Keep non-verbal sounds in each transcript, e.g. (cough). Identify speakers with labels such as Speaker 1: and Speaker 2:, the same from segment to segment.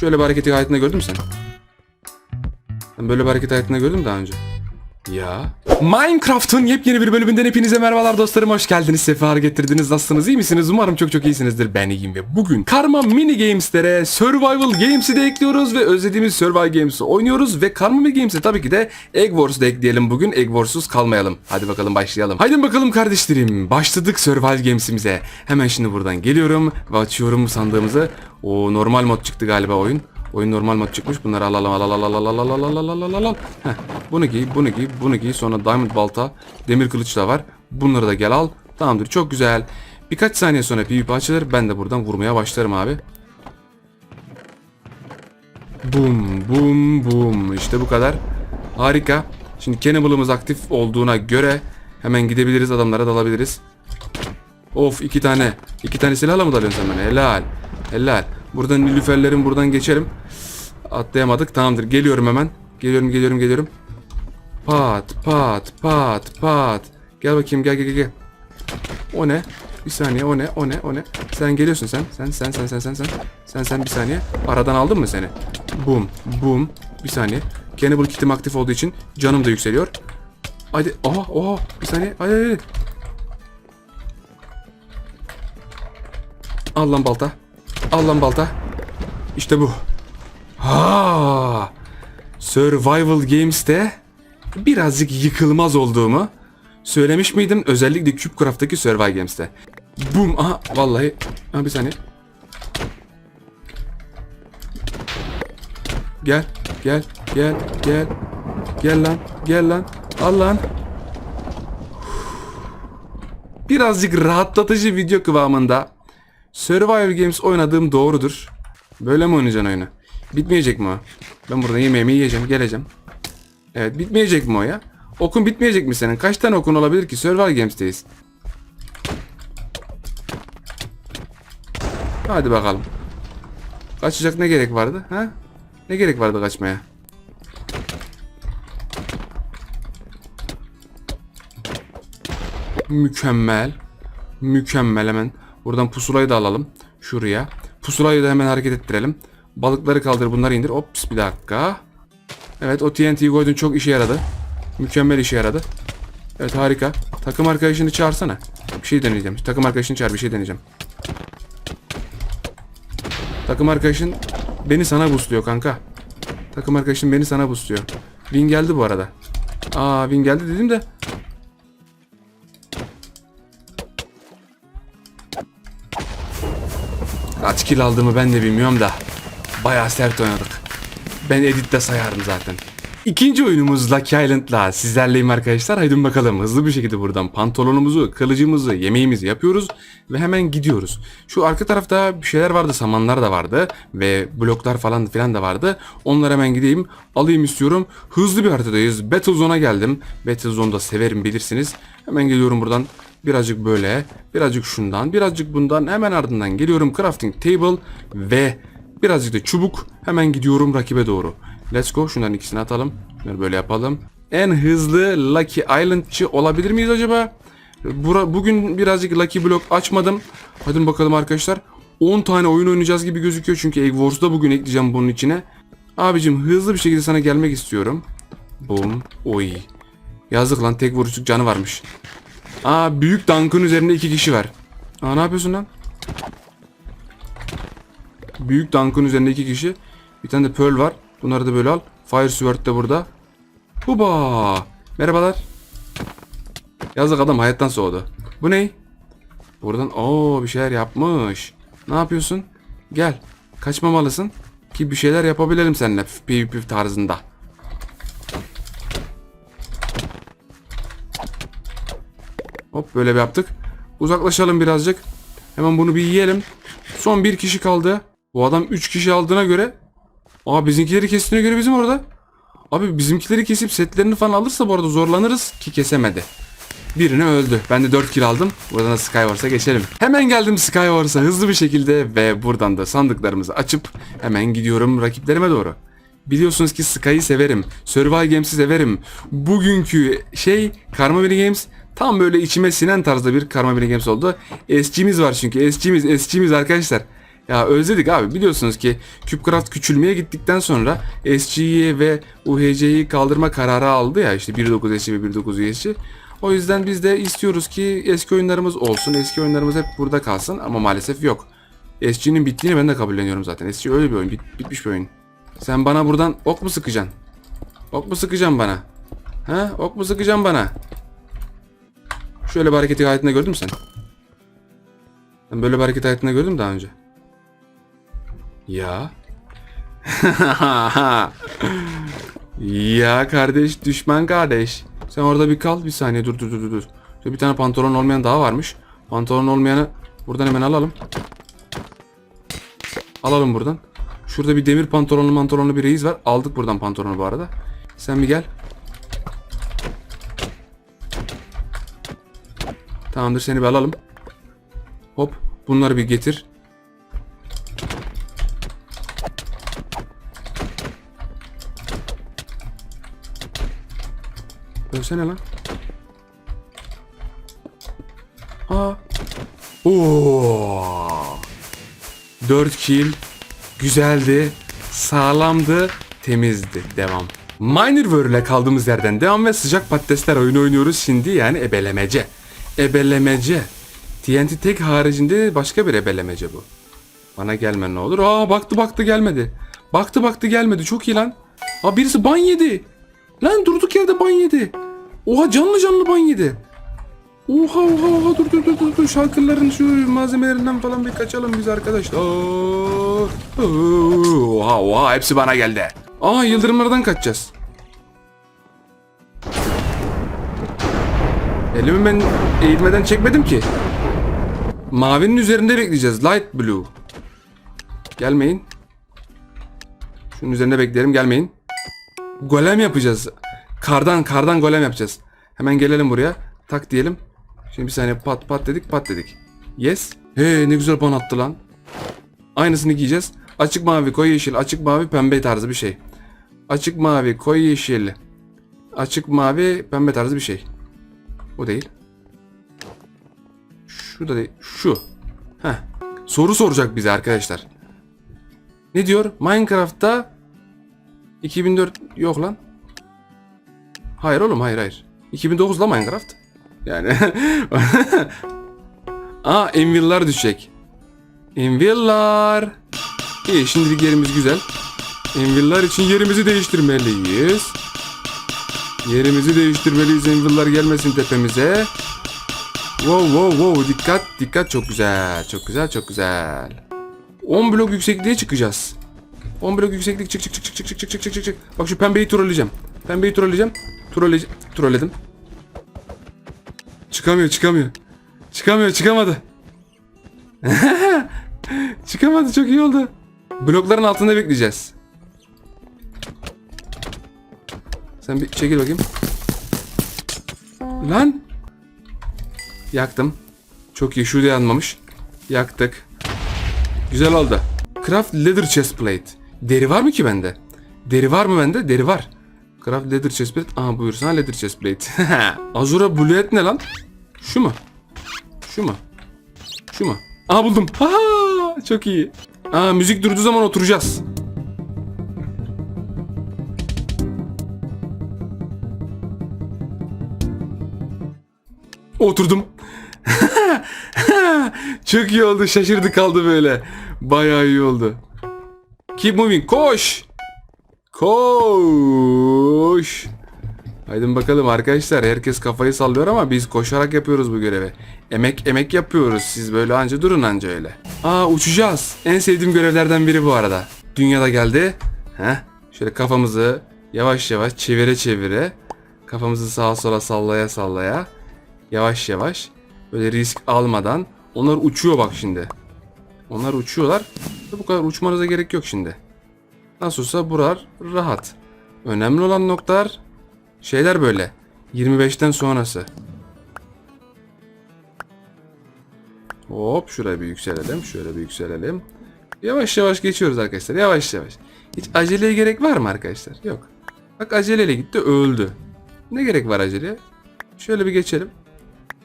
Speaker 1: Şöyle bir hareketi hayatında gördün mü sen? Sen böyle bir hareketi hayatında gördün mü daha önce? Ya. Minecraft'ın yepyeni bir bölümünden hepinize merhabalar dostlarım. Hoş geldiniz. Sefer getirdiniz. Nasılsınız? iyi misiniz? Umarım çok çok iyisinizdir. Ben iyiyim ve bugün Karma Mini Games'lere Survival Games'i de ekliyoruz ve özlediğimiz Survival Games'i oynuyoruz ve Karma Mini Games'e tabii ki de Egg Wars'u da ekleyelim bugün. Egg Wars'uz kalmayalım. Hadi bakalım başlayalım. Haydi bakalım kardeşlerim. Başladık Survival Games'imize. Hemen şimdi buradan geliyorum ve açıyorum sandığımızı. O normal mod çıktı galiba oyun. Oyun normal mod çıkmış. Bunları al al al al al al al al al al al al al. Heh. Bunu giy, bunu giy, bunu giy. Sonra diamond balta, demir kılıç da var. Bunları da gel al. Tamamdır. Çok güzel. Birkaç saniye sonra PvP açılır. Ben de buradan vurmaya başlarım abi. Bum bum bum. İşte bu kadar. Harika. Şimdi Cannibal'ımız aktif olduğuna göre hemen gidebiliriz adamlara dalabiliriz. Of iki tane. iki tane silahla mı dalıyorsun sen bana? Helal. Helal. Buradan nilüferlerin buradan geçelim. Atlayamadık. Tamamdır. Geliyorum hemen. Geliyorum geliyorum geliyorum. Pat pat pat pat. Gel bakayım gel gel gel. O ne? Bir saniye o ne o ne o ne? Sen geliyorsun sen. Sen sen sen sen sen sen. Sen sen bir saniye. Aradan aldım mı seni? Bum bum. Bir saniye. Cannibal kitim aktif olduğu için canım da yükseliyor. Hadi. Oha oha. Bir saniye. Hadi. hadi. Al lan balta. Al lan balta. İşte bu. Ha! Survival Games'te birazcık yıkılmaz olduğumu söylemiş miydim? Özellikle CubeCraft'taki Survival Games'te. Bum! Aha vallahi. Ha bir saniye. Gel, gel, gel, gel. Gel lan, gel lan. Al lan. Birazcık rahatlatıcı video kıvamında Survivor Games oynadığım doğrudur. Böyle mi oynayacaksın oyunu? Bitmeyecek mi o? Ben burada yemeğimi yiyeceğim, geleceğim. Evet, bitmeyecek mi o ya? Okun bitmeyecek mi senin? Kaç tane okun olabilir ki? Survivor Games'teyiz. Hadi bakalım. Kaçacak ne gerek vardı? Ha? Ne gerek vardı kaçmaya? Mükemmel. Mükemmel hemen. Buradan pusulayı da alalım. Şuraya. Pusulayı da hemen hareket ettirelim. Balıkları kaldır bunları indir. Ops bir dakika. Evet o TNT'yi koydun çok işe yaradı. Mükemmel işe yaradı. Evet harika. Takım arkadaşını çağırsana. Bir şey deneyeceğim. Takım arkadaşını çağır bir şey deneyeceğim. Takım arkadaşın beni sana busluyor kanka. Takım arkadaşın beni sana busluyor. Win geldi bu arada. Aa Win geldi dedim de Kaç kill aldığımı ben de bilmiyorum da. Bayağı sert oynadık. Ben editte sayarım zaten. İkinci oyunumuz Lucky Island'la sizlerleyim arkadaşlar. Haydi bakalım hızlı bir şekilde buradan pantolonumuzu, kılıcımızı, yemeğimizi yapıyoruz ve hemen gidiyoruz. Şu arka tarafta bir şeyler vardı, samanlar da vardı ve bloklar falan filan da vardı. Onlara hemen gideyim, alayım istiyorum. Hızlı bir haritadayız. Battle Zone'a geldim. Battle Zone'da severim bilirsiniz. Hemen geliyorum buradan. Birazcık böyle, birazcık şundan, birazcık bundan. Hemen ardından geliyorum crafting table ve birazcık da çubuk. Hemen gidiyorum rakibe doğru. Let's go. Şunların ikisini atalım. Şunları böyle yapalım. En hızlı Lucky Island'çı olabilir miyiz acaba? Bura, bugün birazcık Lucky Block açmadım. Hadi bakalım arkadaşlar. 10 tane oyun oynayacağız gibi gözüküyor. Çünkü Egg Wars'u da bugün ekleyeceğim bunun içine. Abicim hızlı bir şekilde sana gelmek istiyorum. Boom. Oy. Yazık lan tek vuruşluk canı varmış. Aa büyük tankın üzerinde iki kişi var. Aa ne yapıyorsun lan? Büyük tankın üzerinde iki kişi. Bir tane de pearl var. Bunları da böyle al. Fire Sword de burada. Huba. Merhabalar. Yazık adam hayattan soğudu. Bu ne? Buradan o bir şeyler yapmış. Ne yapıyorsun? Gel. Kaçmamalısın. Ki bir şeyler yapabilelim seninle PvP tarzında. Hop böyle bir yaptık. Uzaklaşalım birazcık. Hemen bunu bir yiyelim. Son bir kişi kaldı. Bu adam 3 kişi aldığına göre. Aa bizimkileri kestiğine göre bizim orada. Abi bizimkileri kesip setlerini falan alırsa bu arada zorlanırız ki kesemedi. Birini öldü. Ben de 4 kill aldım. Buradan da Skywars'a geçelim. Hemen geldim Skywars'a hızlı bir şekilde ve buradan da sandıklarımızı açıp hemen gidiyorum rakiplerime doğru. Biliyorsunuz ki Sky'ı severim. Survival Games'i severim. Bugünkü şey Karma Mini Games tam böyle içime sinen tarzda bir Karma Mini Games oldu. SG'miz var çünkü. SG'miz, SG'miz arkadaşlar. Ya özledik abi biliyorsunuz ki CubeCraft küçülmeye gittikten sonra SG'yi ve UHC'yi kaldırma kararı aldı ya işte 1.9 SG ve 1.9 UHC. O yüzden biz de istiyoruz ki eski oyunlarımız olsun. Eski oyunlarımız hep burada kalsın ama maalesef yok. SG'nin bittiğini ben de kabulleniyorum zaten. SG öyle bir oyun. bit- bitmiş bir oyun. Sen bana buradan ok mu sıkacaksın? Ok mu sıkacaksın bana? Ha? Ok mu sıkacaksın bana? Şöyle bir hareketi hayatında gördün mü sen? Ben böyle bir hareket hayatında gördüm daha önce? Ya. (laughs) ya kardeş düşman kardeş. Sen orada bir kal bir saniye dur dur dur dur. Bir tane pantolon olmayan daha varmış. Pantolon olmayanı buradan hemen alalım. Alalım buradan. Şurada bir demir pantolonlu pantolonlu bir reis var. Aldık buradan pantolonu bu arada. Sen bir gel. Tamamdır seni bir alalım. Hop bunları bir getir. Dönsene lan. Aa. Oo. 4 kill. Güzeldi. Sağlamdı. Temizdi. Devam. Miner World'le kaldığımız yerden devam ve sıcak patatesler oyunu oynuyoruz şimdi yani ebelemece. Ebelemece. TNT tek haricinde başka bir ebelemece bu. Bana gelme ne olur. Aa baktı baktı gelmedi. Baktı baktı gelmedi. Çok iyi lan. Aa birisi ban yedi. Lan durduk yerde ban yedi. Oha canlı canlı ban yedi. Oha oha oha dur dur dur dur dur şarkıların şu malzemelerinden falan bir kaçalım biz arkadaşlar. Oha oha hepsi bana geldi. Aa yıldırımlardan kaçacağız. Elimi ben eğilmeden çekmedim ki. Mavinin üzerinde bekleyeceğiz. Light blue. Gelmeyin. Şunun üzerinde bekleyelim gelmeyin. Golem yapacağız. Kardan kardan golem yapacağız. Hemen gelelim buraya. Tak diyelim. Şimdi bir saniye pat pat dedik pat dedik. Yes. He ne güzel ban attı lan. Aynısını giyeceğiz. Açık mavi, koyu yeşil, açık mavi, pembe tarzı bir şey. Açık mavi, koyu yeşil. Açık mavi, pembe tarzı bir şey. O değil. Şu da değil. Şu. Heh. Soru soracak bize arkadaşlar. Ne diyor? Minecraft'ta 2004 yok lan. Hayır oğlum hayır hayır. 2009 la Minecraft. Yani. (laughs) Aa Envil'lar düşecek. Envil'lar. İyi şimdilik yerimiz güzel. Envil'lar için yerimizi değiştirmeliyiz. Yerimizi değiştirmeliyiz Envil'lar gelmesin tepemize. Wow wow wow dikkat dikkat çok güzel çok güzel çok güzel. 10 blok yüksekliğe çıkacağız. 10 blok yükseklik çık çık çık çık çık çık çık çık çık çık. Bak şu pembeyi trolleyeceğim. Pembeyi trolleyeceğim. Trolle trolledim. Çıkamıyor çıkamıyor. Çıkamıyor çıkamadı. (laughs) çıkamadı çok iyi oldu. Blokların altında bekleyeceğiz. Sen bir çekil bakayım. Lan. Yaktım. Çok iyi. Şurada yanmamış. Yaktık. Güzel oldu. Craft leather chest plate. Deri var mı ki bende? Deri var mı bende? Deri var. Craft leather chest plate. Aha buyur sana leather chest plate. (laughs) Azura bluet ne lan? Şu mu? Şu mu? Şu mu? Aha buldum. Ha çok iyi. Aa müzik durduğu zaman oturacağız. Oturdum. (laughs) Çok iyi oldu. Şaşırdı kaldı böyle. Bayağı iyi oldu. Keep moving. Koş. Koş. Haydi bakalım arkadaşlar. Herkes kafayı sallıyor ama biz koşarak yapıyoruz bu görevi. Emek emek yapıyoruz. Siz böyle anca durun anca öyle. Aa uçacağız. En sevdiğim görevlerden biri bu arada. Dünyada geldi. Heh. Şöyle kafamızı yavaş yavaş çevire çevire. Kafamızı sağa sola sallaya sallaya. Yavaş yavaş. Böyle risk almadan. Onlar uçuyor bak şimdi. Onlar uçuyorlar. Bu kadar uçmanıza gerek yok şimdi. Nasıl olsa buralar rahat. Önemli olan noktalar şeyler böyle. 25'ten sonrası. Hop şuraya bir yükselelim. Şöyle bir yükselelim. Yavaş yavaş geçiyoruz arkadaşlar. Yavaş yavaş. Hiç aceleye gerek var mı arkadaşlar? Yok. Bak aceleyle gitti öldü. Ne gerek var aceleye? Şöyle bir geçelim.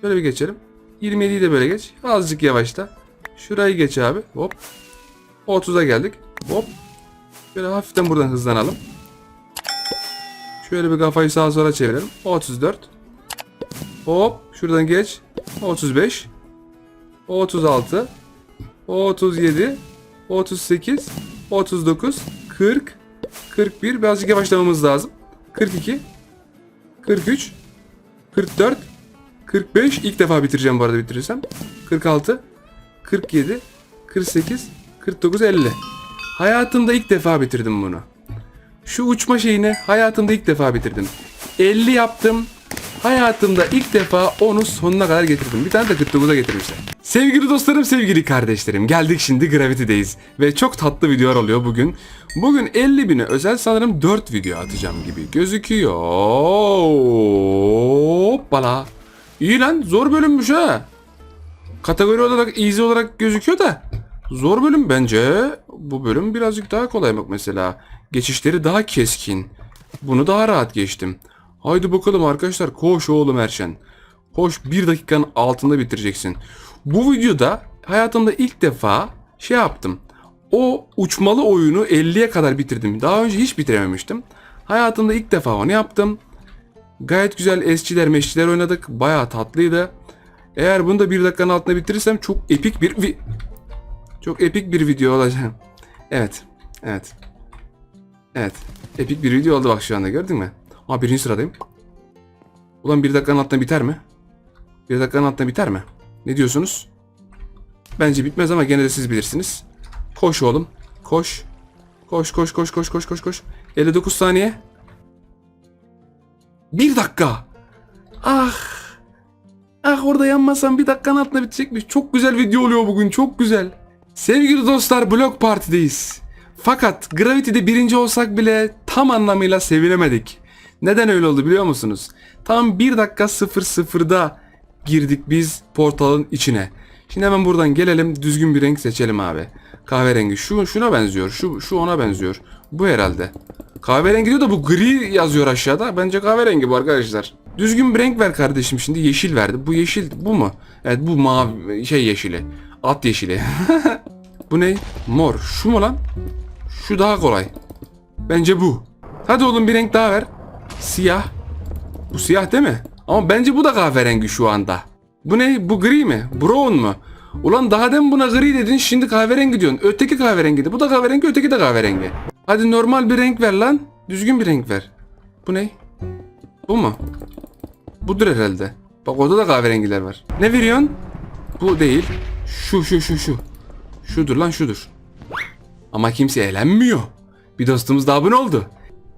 Speaker 1: Şöyle bir geçelim. 27'yi de böyle geç. Azıcık yavaşla. Şurayı geç abi. Hop. 30'a geldik. Hop. Şöyle hafiften buradan hızlanalım. Şöyle bir kafayı sağa sola çevirelim. 34. Hop. Şuradan geç. 35. 36. 37. 38. 39. 40. 41. Birazcık yavaşlamamız lazım. 42. 43. 44. 45. İlk defa bitireceğim bu arada bitirirsem. 46. 47. 48. 49. 50. Hayatımda ilk defa bitirdim bunu. Şu uçma şeyini hayatımda ilk defa bitirdim. 50 yaptım. Hayatımda ilk defa onu sonuna kadar getirdim. Bir tane de 49'a getirmişler. Sevgili dostlarım, sevgili kardeşlerim. Geldik şimdi Gravity'deyiz. Ve çok tatlı videolar oluyor bugün. Bugün 50 bine özel sanırım 4 video atacağım gibi gözüküyor. Hoppala. İyi lan zor bölünmüş ha. Kategori olarak easy olarak gözüküyor da. Zor bölüm bence. Bu bölüm birazcık daha kolay bak mesela. Geçişleri daha keskin. Bunu daha rahat geçtim. Haydi bakalım arkadaşlar koş oğlum Erşen. Koş bir dakikanın altında bitireceksin. Bu videoda hayatımda ilk defa şey yaptım. O uçmalı oyunu 50'ye kadar bitirdim. Daha önce hiç bitirememiştim. Hayatımda ilk defa onu yaptım. Gayet güzel esçiler meşçiler oynadık. Bayağı tatlıydı. Eğer bunu da bir dakikanın altında bitirirsem çok epik bir çok epik bir video olacak. Evet. Evet. Evet. Epik bir video oldu bak şu anda gördün mü? Aa birinci sıradayım. Ulan bir dakikanın altında biter mi? Bir dakikanın altında biter mi? Ne diyorsunuz? Bence bitmez ama gene de siz bilirsiniz. Koş oğlum. Koş. Koş koş koş koş koş koş koş. 59 saniye. Bir dakika. Ah. Ah orada yanmasam bir dakikanın altında bitecekmiş. Çok güzel video oluyor bugün. Çok güzel. Sevgili dostlar Blok Parti'deyiz. Fakat Gravity'de birinci olsak bile tam anlamıyla sevinemedik. Neden öyle oldu biliyor musunuz? Tam 1 dakika 00'da girdik biz portalın içine. Şimdi hemen buradan gelelim düzgün bir renk seçelim abi. Kahverengi şu şuna benziyor. Şu şu ona benziyor. Bu herhalde. Kahverengi diyor da bu gri yazıyor aşağıda. Bence kahverengi bu arkadaşlar. Düzgün bir renk ver kardeşim şimdi yeşil verdi. Bu yeşil bu mu? Evet bu mavi şey yeşili. At yeşili. (laughs) bu ne? Mor. Şu mu lan? Şu daha kolay. Bence bu. Hadi oğlum bir renk daha ver. Siyah. Bu siyah değil mi? Ama bence bu da kahverengi şu anda. Bu ne? Bu gri mi? Brown mu? Ulan daha demin buna gri dedin şimdi kahverengi diyorsun. Öteki kahverengiydi. Bu da kahverengi öteki de kahverengi. Hadi normal bir renk ver lan. Düzgün bir renk ver. Bu ne? Bu mu? Budur herhalde. Bak orada da kahverengiler var. Ne veriyorsun? Bu değil. Şu şu şu şu. Şudur lan şudur. Ama kimse eğlenmiyor. Bir dostumuz da abone oldu.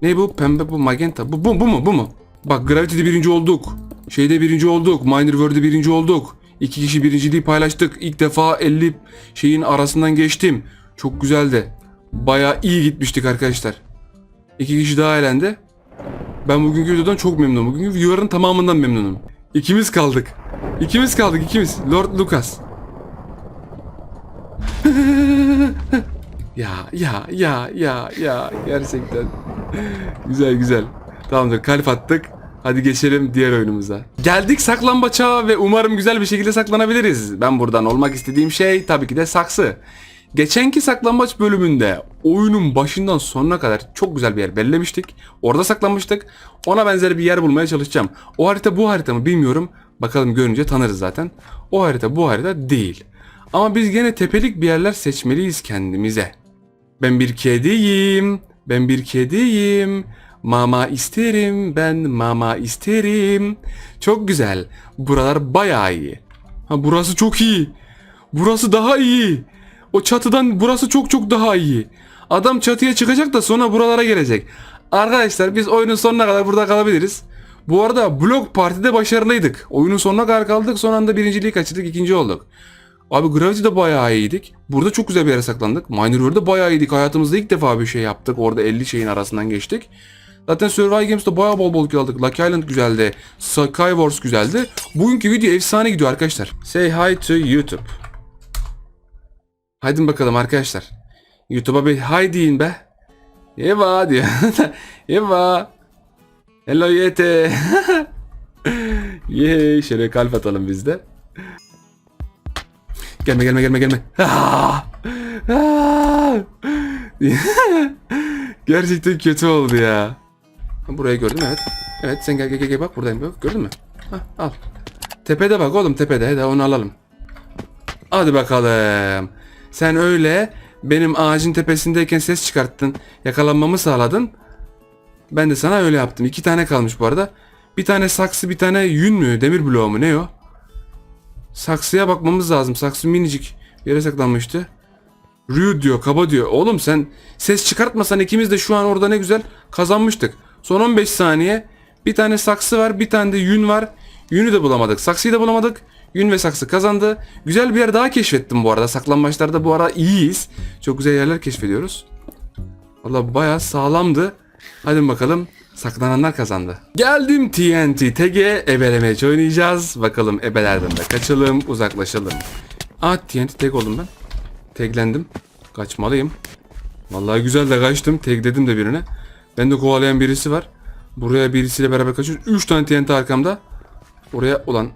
Speaker 1: Ne bu? Pembe bu magenta. Bu, bu, bu mu? Bu mu? Bak Gravity'de birinci olduk. Şeyde birinci olduk. Miner World'de birinci olduk. İki kişi birinciliği paylaştık. İlk defa 50 şeyin arasından geçtim. Çok güzeldi. Baya iyi gitmiştik arkadaşlar. İki kişi daha elendi. Ben bugünkü videodan çok memnunum. Bugünkü videoların tamamından memnunum. İkimiz kaldık. İkimiz kaldık ikimiz. Lord Lucas. (laughs) Ya ya ya ya ya gerçekten. güzel güzel. Tamamdır kalp attık. Hadi geçelim diğer oyunumuza. Geldik saklambaça ve umarım güzel bir şekilde saklanabiliriz. Ben buradan olmak istediğim şey tabii ki de saksı. Geçenki saklambaç bölümünde oyunun başından sonuna kadar çok güzel bir yer belirlemiştik. Orada saklanmıştık. Ona benzer bir yer bulmaya çalışacağım. O harita bu harita mı bilmiyorum. Bakalım görünce tanırız zaten. O harita bu harita değil. Ama biz gene tepelik bir yerler seçmeliyiz kendimize. Ben bir kediyim. Ben bir kediyim. Mama isterim. Ben mama isterim. Çok güzel. Buralar bayağı iyi. Ha burası çok iyi. Burası daha iyi. O çatıdan burası çok çok daha iyi. Adam çatıya çıkacak da sonra buralara gelecek. Arkadaşlar biz oyunun sonuna kadar burada kalabiliriz. Bu arada blok partide başarılıydık. Oyunun sonuna kadar kaldık. Son anda birinciliği kaçırdık. ikinci olduk. Abi Gravity'de bayağı iyiydik. Burada çok güzel bir yere saklandık. Miner World'de bayağı iyiydik. Hayatımızda ilk defa bir şey yaptık. Orada 50 şeyin arasından geçtik. Zaten Survival Games'te bayağı bol bol kill aldık. Lucky Island güzeldi. Skywars güzeldi. Bugünkü video efsane gidiyor arkadaşlar. Say hi to YouTube. Haydi bakalım arkadaşlar. YouTube'a bir hi deyin be. Eva diyor. (laughs) Eva. Hello yete. (laughs) Yey şöyle kalp atalım biz de. Gelme gelme gelme gelme. (laughs) Gerçekten kötü oldu ya. Burayı gördüm evet. Evet sen gel gel gel, bak buradayım gördün mü? Hah, al. Tepede bak oğlum tepede hadi onu alalım. Hadi bakalım. Sen öyle benim ağacın tepesindeyken ses çıkarttın. Yakalanmamı sağladın. Ben de sana öyle yaptım. İki tane kalmış bu arada. Bir tane saksı bir tane yün mü demir bloğu mu ne o? Saksıya bakmamız lazım. Saksı minicik yere saklanmıştı. Rude diyor kaba diyor. Oğlum sen ses çıkartmasan ikimiz de şu an orada ne güzel kazanmıştık. Son 15 saniye bir tane saksı var bir tane de yün var. Yünü de bulamadık. Saksıyı da bulamadık. Yün ve saksı kazandı. Güzel bir yer daha keşfettim bu arada. Saklanmaçlarda bu ara iyiyiz. Çok güzel yerler keşfediyoruz. Valla bayağı sağlamdı. Hadi bakalım saklananlar kazandı. Geldim TNT TG ebelemeç oynayacağız. Bakalım ebelerden de kaçalım uzaklaşalım. Aa TNT tag oldum ben. Taglendim. Kaçmalıyım. Vallahi güzel de kaçtım. Tagledim de birine. Ben de kovalayan birisi var. Buraya birisiyle beraber kaçıyoruz. 3 tane TNT arkamda. Oraya ulan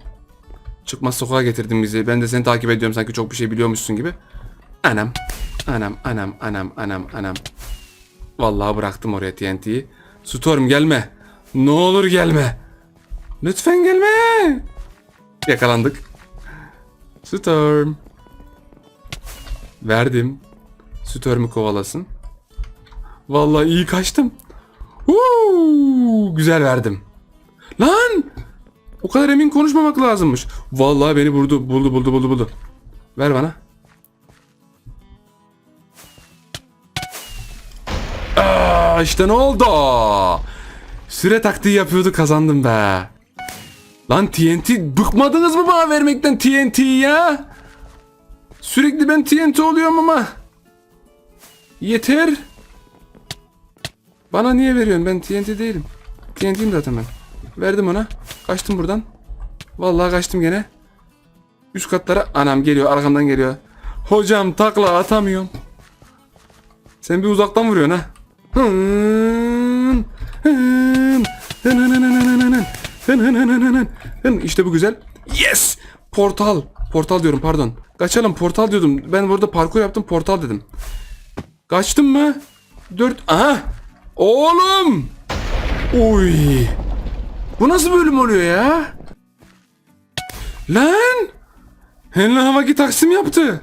Speaker 1: çıkmaz sokağa getirdin bizi. Ben de seni takip ediyorum sanki çok bir şey biliyormuşsun gibi. Anam. Anam anam anam anam anam. Vallahi bıraktım oraya TNT'yi. Storm gelme. Ne olur gelme. Lütfen gelme. Yakalandık. Storm. Verdim. Storm'u kovalasın. Vallahi iyi kaçtım. Huu, güzel verdim. Lan! O kadar emin konuşmamak lazımmış. Vallahi beni buldu, buldu, buldu, buldu, buldu. Ver bana. Aa, işte ne oldu? Süre taktiği yapıyordu kazandım be. Lan TNT bıkmadınız mı bana vermekten TNT ya? Sürekli ben TNT oluyorum ama. Yeter. Bana niye veriyorsun? Ben TNT değilim. TNT'yim zaten ben. Verdim ona. Kaçtım buradan. Vallahi kaçtım gene. Üst katlara anam geliyor arkamdan geliyor. Hocam takla atamıyorum. Sen bir uzaktan vuruyorsun ha. İşte bu güzel. Yes! Portal. Portal diyorum pardon. Kaçalım portal diyordum. Ben burada parkur yaptım portal dedim. Kaçtım mı? Dört. Aha! Oğlum! Oy! Bu nasıl bölüm oluyor ya? Lan! Hello Havaki taksim yaptı.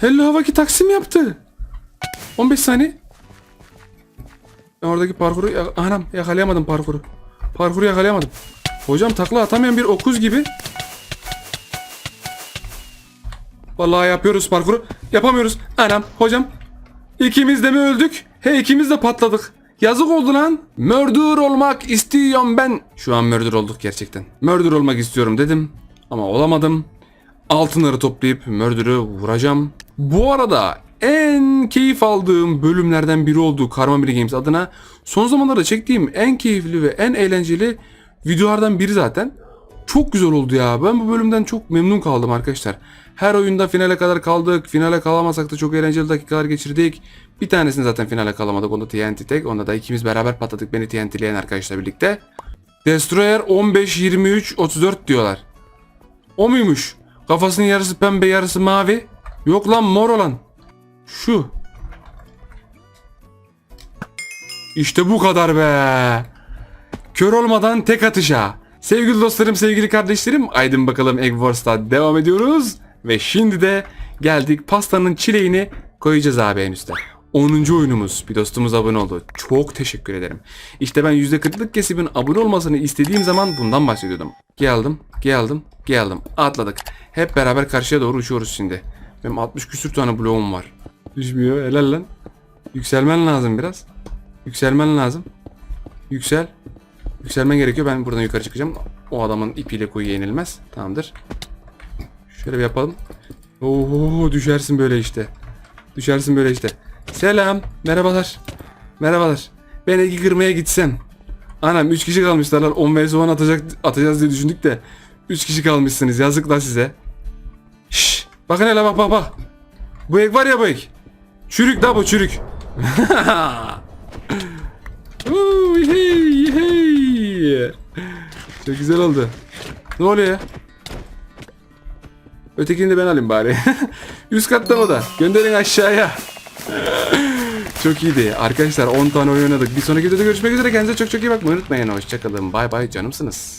Speaker 1: Hello Havaki taksim yaptı. 15 saniye. Ben oradaki parkuru anam yakalayamadım parkuru. Parkuru yakalayamadım. Hocam takla atamayan bir okuz gibi. Vallahi yapıyoruz parkuru. Yapamıyoruz. Anam hocam. İkimiz de mi öldük? He ikimiz de patladık. Yazık oldu lan. Murder olmak istiyorum ben. Şu an murder olduk gerçekten. Murder olmak istiyorum dedim. Ama olamadım. Altınları toplayıp murder'ı vuracağım. Bu arada en keyif aldığım bölümlerden biri olduğu Karma Mini Games adına son zamanlarda çektiğim en keyifli ve en eğlenceli videolardan biri zaten. Çok güzel oldu ya. Ben bu bölümden çok memnun kaldım arkadaşlar. Her oyunda finale kadar kaldık. Finale kalamasak da çok eğlenceli dakikalar geçirdik. Bir tanesini zaten finale kalamadık. Onda TNT tek. Onda da ikimiz beraber patladık. Beni TNT'leyen arkadaşlar birlikte. Destroyer 15, 23, 34 diyorlar. O muymuş? Kafasının yarısı pembe yarısı mavi. Yok lan mor olan. Şu. İşte bu kadar be. Kör olmadan tek atışa. Sevgili dostlarım, sevgili kardeşlerim, aydın bakalım Egg Wars'ta devam ediyoruz. Ve şimdi de geldik pastanın çileğini koyacağız abi en üstte. 10. oyunumuz. Bir dostumuz abone oldu. Çok teşekkür ederim. İşte ben %40'lık kesibin abone olmasını istediğim zaman bundan bahsediyordum. Geldim, geldim, geldim. Atladık. Hep beraber karşıya doğru uçuyoruz şimdi. Benim 60 küsür tane bloğum var. Düşmüyor, helal lan. Yükselmen lazım biraz. Yükselmen lazım. Yüksel. Yükselmen gerekiyor. Ben buradan yukarı çıkacağım. O adamın ipiyle kuyu yenilmez. Tamamdır. Şöyle bir yapalım. Oo düşersin böyle işte. Düşersin böyle işte. Selam. Merhabalar. Merhabalar. Ben Egi kırmaya gitsem. Anam 3 kişi kalmışlar lan. 10 vs 10 atacak, atacağız diye düşündük de. 3 kişi kalmışsınız. Yazıklar size. Şşş. Bakın hele bak bak bak. Bu ek var ya bu ek. Çürük da bu çürük. (laughs) Çok güzel oldu. Ne oluyor ya? Ötekini de ben alayım bari. (laughs) Üst katta mı da? Gönderin aşağıya. (laughs) çok iyiydi. Arkadaşlar 10 tane oyun oynadık. Bir sonraki videoda görüşmek üzere. Kendinize çok çok iyi bakmayı unutmayın. Hoşçakalın. Bay bay canımsınız.